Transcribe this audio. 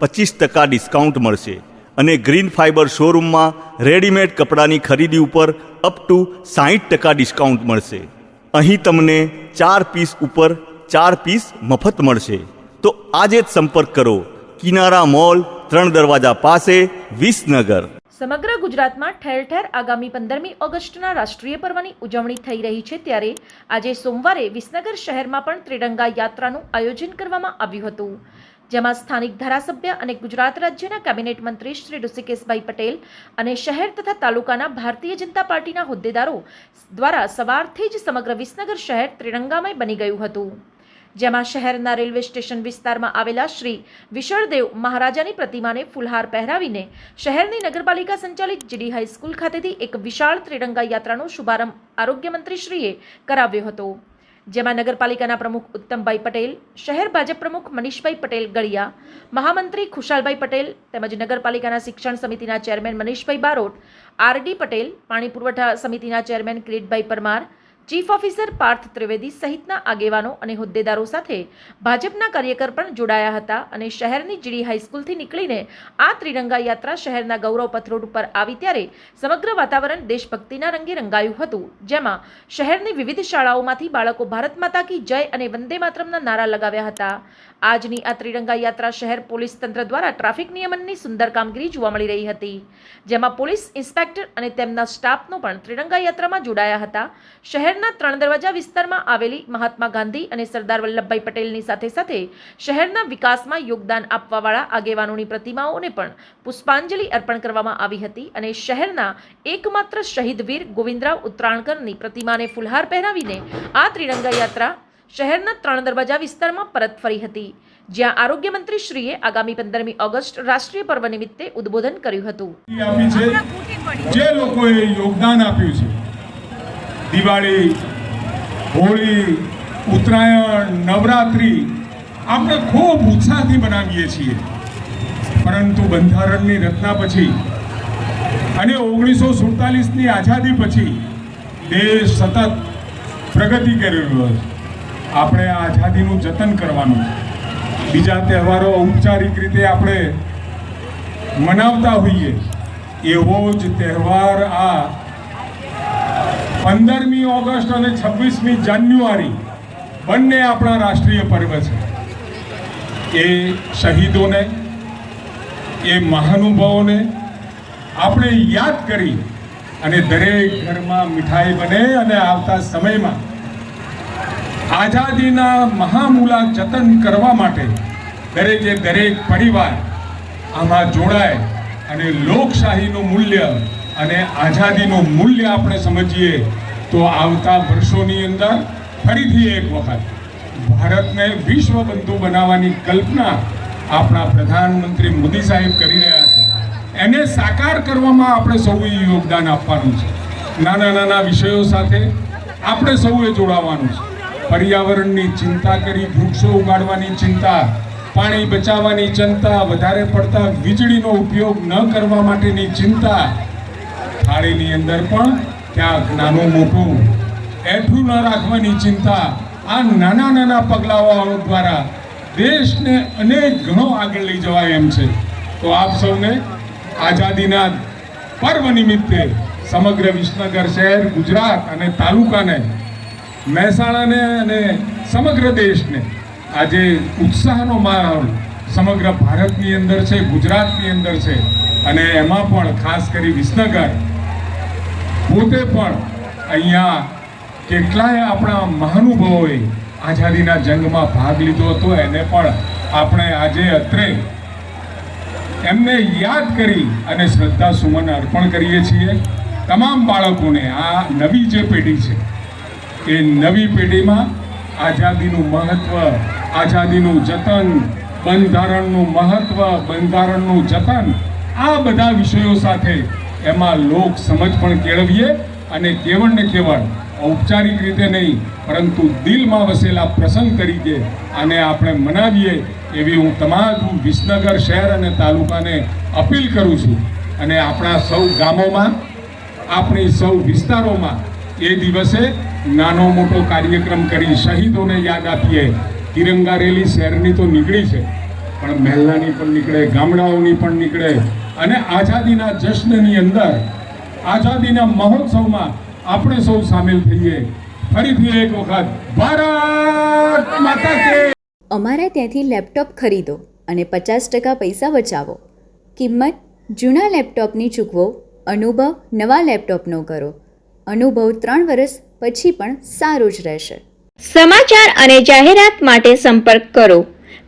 પચીસ ટકા ડિસ્કાઉન્ટ મળશે અને ગ્રીન ફાઇબર શોરૂમમાં રેડીમેડ કપડાની ખરીદી ઉપર અપ ટુ સાહીઠ ટકા ડિસ્કાઉન્ટ મળશે. અહીં તમને ચાર પીસ ઉપર ચાર પીસ મફત મળશે. તો આજે જ સંપર્ક કરો. કિનારા મોલ, ત્રણ દરવાજા પાસે, વિસનગર. સમગ્ર ગુજરાતમાં ઠેર ઠેર આગામી પંદરમી ઓગસ્ટના રાષ્ટ્રીય પર્વની ઉજવણી થઈ રહી છે ત્યારે આજે સોમવારે વિસનગર શહેરમાં પણ ત્રિરંગા યાત્રાનું આયોજન કરવામાં આવ્યું હતું. જેમાં સ્થાનિક ધારાસભ્ય અને ગુજરાત રાજ્યના કેબિનેટ મંત્રી શ્રી ઋષિકેશભાઈ પટેલ અને શહેર તથા તાલુકાના ભારતીય જનતા પાર્ટીના હોદ્દેદારો દ્વારા સવારથી જ સમગ્ર વિસનગર શહેર ત્રિરંગામય બની ગયું હતું. જેમાં શહેરના રેલવે સ્ટેશન વિસ્તારમાં આવેલા શ્રી વિશળદેવ મહારાજાની પ્રતિમાને ફૂલહાર પહેરાવીને શહેરની નગરપાલિકા સંચાલિત જીડી હાઈસ્કૂલ ખાતેથી એક વિશાળ ત્રિરંગા યાત્રાનો શુભારંભ આરોગ્ય મંત્રીશ્રીએ કરાવ્યો હતો. જેમાં નગરપાલિકાના પ્રમુખ ઉત્તમભાઈ પટેલ, શહેર ભાજપ પ્રમુખ મનીષભાઈ પટેલ ગળિયા, મહામંત્રી ખુશાલભાઈ પટેલ તેમજ નગરપાલિકાના શિક્ષણ સમિતિના chairman Manishbhai Barot R D Patel, પાણી પુરવઠા સમિતિના chairman Kiritbhai Parmar chief officer Parth Trivedi સહિતના આગેવાનો અને હોદ્દેદારો સાથે ભાજપના કાર્યકર પણ જોડાયા હતા અને શહેરની જીડી હાઈસ્કૂલથી નીકળીને આ ત્રિરંગા યાત્રા શહેરના ગૌરવ પથરોડ ઉપર આવી ત્યારે સમગ્ર વાતાવરણ દેશભક્તિના રંગે રંગાયું હતું, જેમાં શહેરની વિવિધ શાળાઓમાંથી બાળકો ભારત માતા કી જય અને વંદે માતરમના નારા લગાવ્યા હતા. આજની આ ત્રિરંગા યાત્રા શહેર પોલીસ તંત્ર દ્વારા ટ્રાફિક નિયમનની સુંદર કામગીરી જોવા મળી રહી હતી, જેમાં પોલીસ ઇન્સ્પેક્ટર અને તેમના સ્ટાફનો પણ ત્રિરંગા યાત્રામાં જોડાયા હતા. શહેરના ત્રણ દરવાજા વિસ્તારમાં આવેલી મહાત્મા ગાંધી અને સરદાર વલ્લભભાઈ પટેલની સાથે સાથે શહેરના વિકાસમાં યોગદાન આપવાવાળા આગેવાનોની પ્રતિમાઓને પણ પુષ્પાંજલિ અર્પણ કરવામાં આવી હતી અને શહેરના એકમાત્ર શહીદ વીર ગોવિંદરાવ ઉત્તરાણકરની પ્રતિમાને ફુલહાર પહેરાવીને આ ત્રિરંગા યાત્રા શહેરના ત્રણ દરવાજા વિસ્તારમાં પરત ફરી હતી, જ્યાં આરોગ્ય મંત્રી શ્રીએ આગામી પંદરમી ઓગસ્ટ રાષ્ટ્રીય પર્વ નિમિત્તે ઉદબોધન કર્યું હતું. જે લોકોએ યોગદાન આપ્યું છે દિવાળી, હોળી, ઉત્તરાયણ, નવરાત્રિ આપણે ખૂબ ઉત્સાહથી બનાવીએ છીએ. પરંતુ બંધારણની રચના પછી અને ઓગણીસો સુડતાલીસની આઝાદી પછી દેશ સતત પ્રગતિ કરી રહ્યો છે. આપણે આ આઝાદીનું જતન કરવાનું છે. બીજા તહેવારો ઔપચારિક રીતે આપણે મનાવતા હોઈએ. એવો જ તહેવાર આ પંદરમી ઓગસ્ટ અને છવ્વીસમી જાન્યુઆરી બંને આપણા રાષ્ટ્રીય પર્વ છે. એ શહીદોને, એ મહાનુભાવોને આપણે યાદ કરી અને દરેક ઘરમાં મીઠાઈ બને અને આવતા સમયમાં આઝાદીના મહામૂલા જતન કરવા માટે દરેકે દરેક પરિવાર આમાં જોડાય અને લોકશાહીનું મૂલ્ય અને આઝાદીનું મૂલ્ય આપણે સમજીએ તો આવતા વર્ષોની અંદર ફરીથી એક વખત ભારતને વિશ્વ બંધુ બનાવવાની કલ્પના આપણા પ્રધાનમંત્રી મોદી સાહેબ કરી રહ્યા છે. એને સાકાર કરવામાં આપણે સૌએ યોગદાન આપવાનું છે. નાના નાના વિષયો સાથે આપણે સૌએ જોડાવાનું છે. પર્યાવરણની ચિંતા કરી વૃક્ષો ઉગાડવાની ચિંતા, પાણી બચાવવાની ચિંતા, વધારે પડતા વીજળીનો ઉપયોગ ન કરવા માટેની ચિંતા થાળીની અંદર પણ ક્યાંક નાનું મોટું એઠું ન રાખવાની ચિંતા આ નાના નાના પગલાઓ દ્વારા દેશને અનેક ઘણો આગળ લઈ જવાય એમ છે. તો આપ સૌને આઝાદીના પર્વ નિમિત્તે સમગ્ર વિસનગર શહેર, ગુજરાત અને તાલુકાને, મહેસાણાને અને સમગ્ર દેશને આજે ઉત્સાહનો માહોલ સમગ્ર ભારતની અંદર છે, ગુજરાતની અંદર છે. અને એમાં પણ ખાસ કરી વિસનગર પોતે પણ અહીંયા કેટલાય આપણા મહાનુભાવોએ આઝાદીના જંગમાં ભાગ લીધો હતો. એને પણ આપણે આજે અત્રે એમને યાદ કરી અને શ્રદ્ધા સુમન અર્પણ કરીએ છીએ. તમામ બાળકોને આ નવી જે પેઢી છે, એ નવી પેઢીમાં આઝાદીનું મહત્ત્વ આઝાદીનું જતન, બંધારણનું મહત્ત્વ બંધારણનું જતન, આ બધા વિષયો સાથે એમાં લોક સમજ પણ કેળવીએ અને કેવળ ને કેવળ ઔપચારિક રીતે નહીં, પરંતુ દિલમાં વસેલા પ્રસંગ તરીકે આને આપણે મનાવીએ એવી હું તમામ વિસનગર શહેર અને તાલુકાને અપીલ કરું છું. અને આપણા સૌ ગામોમાં, આપણી સૌ વિસ્તારોમાં એ દિવસે નાનો મોટો કાર્યક્રમ કરી શહીદોને યાદ આપીએ. તિરંગા રેલી શહેરની તો નીકળી છે. પણ મહેલાની પણ નીકળે ગામડાઓની પણ નીકળે. અને આઝાદીના જશ્નની અંદર આઝાદીના મહોત્સવમાં આપણે સૌ સામેલ થઈએ. ફરીથી એક વખત ભારત માતા કે અમારા ત્યાંથી લેપટોપ ખરીદો અને પચાસ ટકા પૈસા બચાવો. કિંમત જૂના લેપટોપની ચૂકવો અનુભવ નવા લેપટોપનો કરો. અનુભવ ત્રણ વર્ષ પછી પણ સારો જ રહેશે. સમાચાર અને જાહેરાત માટે સંપર્ક કરો.